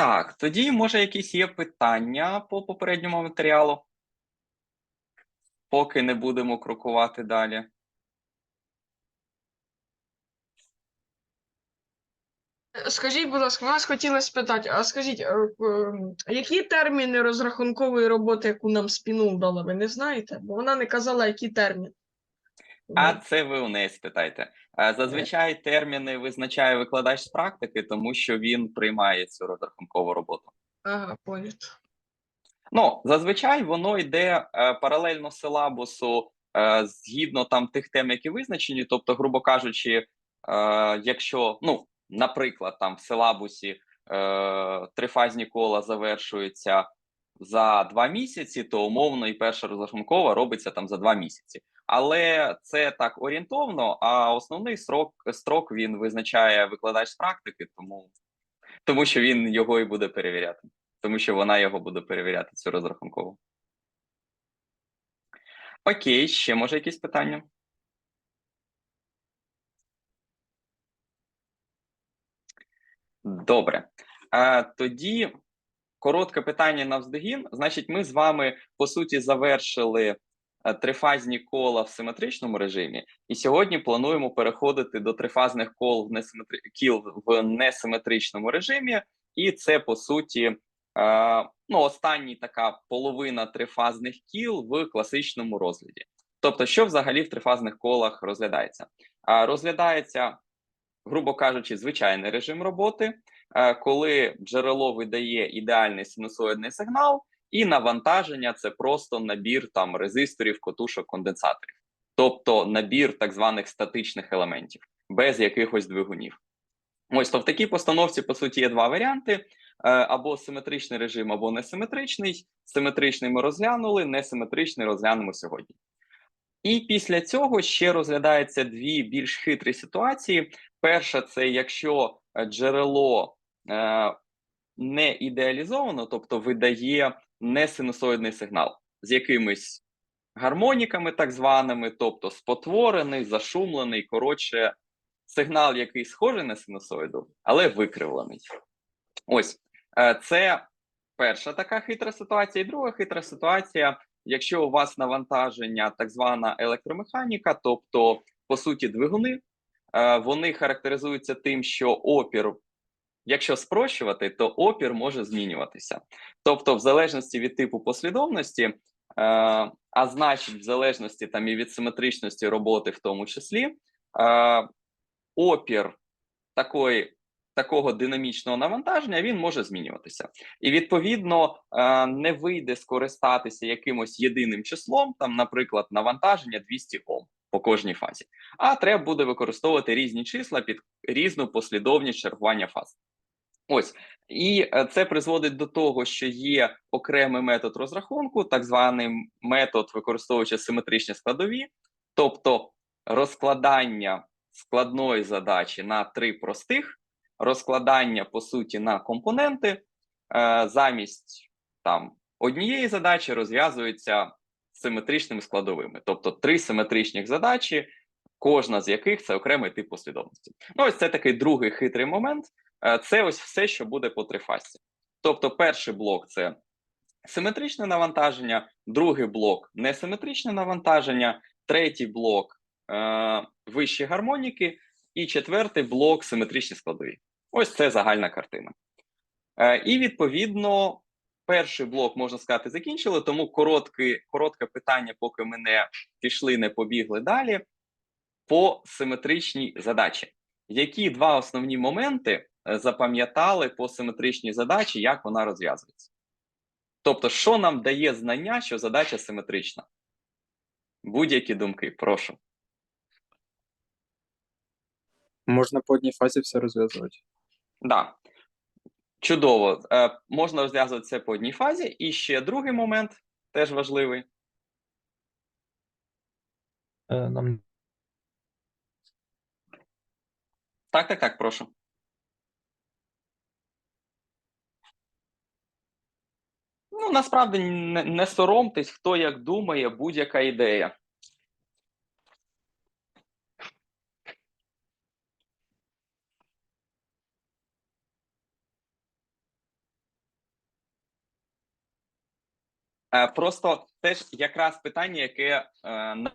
Так, тоді, може, якісь є питання по попередньому матеріалу? Поки не будемо крокувати далі. Скажіть, будь ласка, нас хотіли спитати, а скажіть, е, е, які терміни розрахункової роботи, яку нам спінул дала, ви не знаєте? Бо вона не казала, які терміни. А це ви у неї спитайте. Е, Зазвичай терміни визначає викладач з практики, тому що він приймає цю розрахункову роботу. Ага, понятно. Ну, зазвичай воно йде е, паралельно силабусу е, згідно там тих тем, які визначені. Тобто, грубо кажучи, е, якщо, ну, наприклад, там в силабусі е, трифазні кола завершуються за два місяці, то умовно і перша розрахункова робиться там за два місяці. Але це так орієнтовно, а основний срок строк він визначає викладач з практики, тому, тому що він його і буде перевіряти тому що вона його буде перевіряти цю розрахункову. Окей, ще може якісь питання? Добре. А, тоді коротке питання навздогін. Значить, ми з вами по суті завершили трифазні кола в симетричному режимі, і сьогодні плануємо переходити до трифазних кол в несиметри... кіл в несиметричному режимі, і це по суті е, ну, останній така половина трифазних кіл в класичному розгляді. Тобто, що взагалі в трифазних колах розглядається? А, розглядається, грубо кажучи, звичайний режим роботи, е, коли джерело видає ідеальний синусоїдний сигнал, і навантаження це просто набір там резисторів, котушок, конденсаторів, тобто набір так званих статичних елементів, без якихось двигунів. Ось то в такій постановці, по суті, є два варіанти: е, або симетричний режим, або несиметричний. Симетричний ми розглянули, несиметричний розглянемо сьогодні. І після цього ще розглядаються дві більш хитрі ситуації. Перша це якщо е, джерело е, не ідеалізовано, тобто видає несинусоїдний сигнал з якимись гармоніками, так званими, тобто спотворений, зашумлений, коротше, сигнал, який схожий на синусоїду, але викривлений. Ось е, це перша така хитра ситуація. І друга хитра ситуація, якщо у вас навантаження, так звана електромеханіка, тобто, по суті, двигуни, е, вони характеризуються тим, що опір. Якщо спрощувати, то опір може змінюватися. Тобто, в залежності від типу послідовності, е, а значить, в залежності там і від симетричності роботи, в тому числі, е, опір такої, такого динамічного навантаження він може змінюватися. І відповідно е, не вийде скористатися якимось єдиним числом, там, наприклад, навантаження 200 Ом по кожній фазі, а треба буде використовувати різні числа під різну послідовність чергування фаз. Ось і е, це призводить до того, що є окремий метод розрахунку, так званий метод, використовуючи симетричні складові, тобто розкладання складної задачі на три простих, розкладання по суті на компоненти, е, замість там однієї задачі розв'язуються симетричними складовими, тобто три симетричних задачі, кожна з яких це окремий тип послідовності. Ну, ось це такий другий хитрий момент. Е, це ось все, що буде по трифасі. Тобто, перший блок це симетричне навантаження, другий блок несиметричне навантаження, третій блок е, вищі гармоніки, і четвертий блок симетричні складові. Ось це загальна картина. Е, і відповідно. Перший блок можна сказати закінчили, тому коротке, коротке питання, поки ми не пішли, не побігли далі. По симетричній задачі. Які два основні моменти запам'ятали по симетричній задачі, як вона розв'язується? Тобто, що нам дає знання, що задача симетрична? Будь-які думки, прошу. Можна по одній фазі все розв'язувати. Да. Чудово. Е, можна розв'язувати це по одній фазі. І ще другий момент, теж важливий. Е, Нам Так, так, так, прошу. Ну, насправді не, соромтесь, хто як думає, будь-яка ідея. Е, просто теж якраз питання, яке е,